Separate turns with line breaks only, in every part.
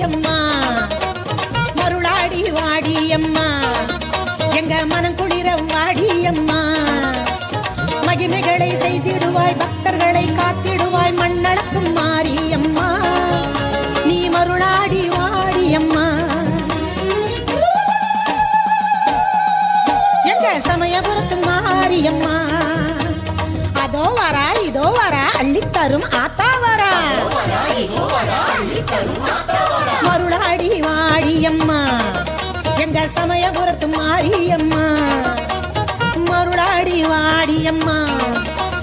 மாரியம்மா மருளாடி வாடியம்மா. எங்க மனம் குளிர வாடியம்மா. மகிமைகளை செய்திடுவாய் பக்தர்களை காத்திடுவாய் மண்ணளக்கும் மாரியம்மா. நீ மருளாடி வாடியம்மா. எங்க சமயபுரத்து மாரியம்மா. அதோ வரா இதோ வரா அள்ளித்தரும் ஆத்தா வரா. இதோ வரா அள்ளித்தரும் ஆத்தா மாரியம்மா. எங்க சமயபுரத்து மாரியம்மா. மருளாடி வாடியம்மா.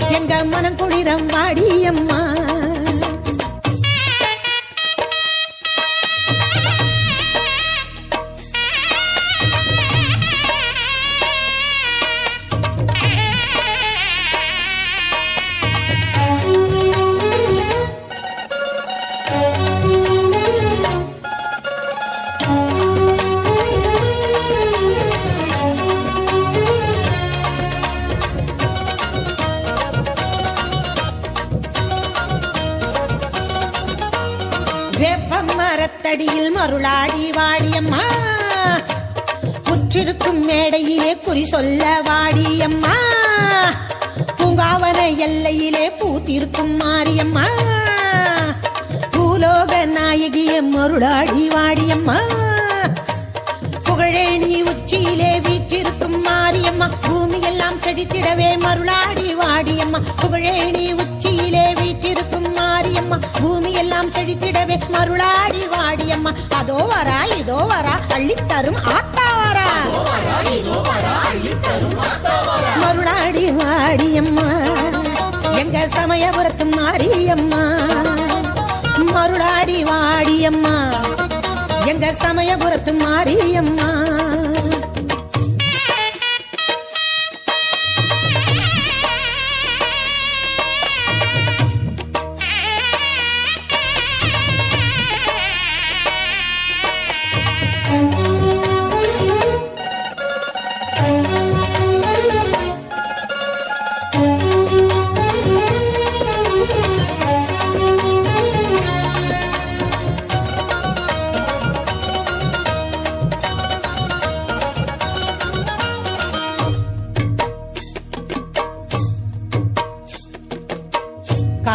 எங்க மனம் குளிரம் வாடியம்மா. வேப்ப மரத்தடியில் மருளாடி வாடியம்மா. புற்றிருக்கும் மேடையிலே குறி சொல்ல வாடியம்மா. பூங்காவன எல்லையிலே பூத்திருக்கும் மாரியம்மா. பூலோக நாயகிய மருளாடி வாடியம்மா. புகழேணி உச்சியிலே வீற்றிருக்கும் மாரியம்மா. பூமியெல்லாம் செடித்திடவே மருளாடி வாடியம்மா. புகழேணி உச்சி எல்லாம் செழித்திடவே மருளாடி வாடியம்மா. அதோ வரா இதோ வரா அள்ளித்தரும் ஆத்தா வரா. மருளாடி வாடியம்மா எங்க சமயபுரத்து மாரியம்மா. மருளாடி வாடியம்மா எங்க சமயபுரத்து மாரியம்மா.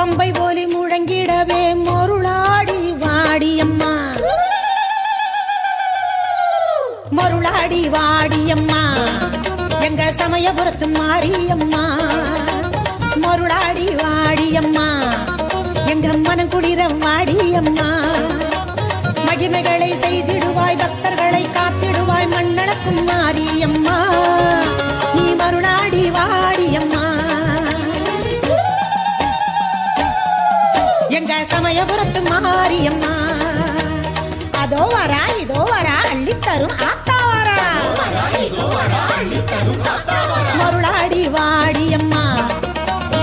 பம்பை ஒலி முழங்கிடவே மொருளாடி வாடியம்மா. மொருளாடி வாடியம்மா. எங்க சமயபுரத்து மாரியம்மா. மொருளாடி வாடியம்மா. எங்க மனம் குளிர வாடியம்மா. மகிமைகளை செய்திடுவாய் பக்தர்களை காத்திடுவாய் மண்ணளக்கும் மாரியம்மா. சமயபுரத்து மாரியம்மா. அதோ வரா இதோ வரா அள்ளித்தரும் ஆத்தா வரா மருளாடி வாடியம்மா.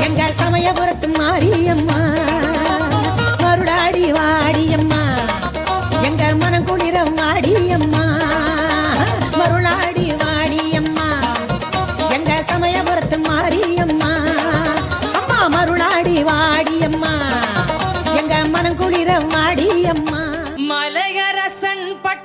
எங்க சமயபுரத்து மாரியம்மா. மருளாடி வாடியம்மா. எங்க மனம் குளிரம் வாடியம்மா மனங்குளிர மாடியம்மா.
மலையரசன் பட்ட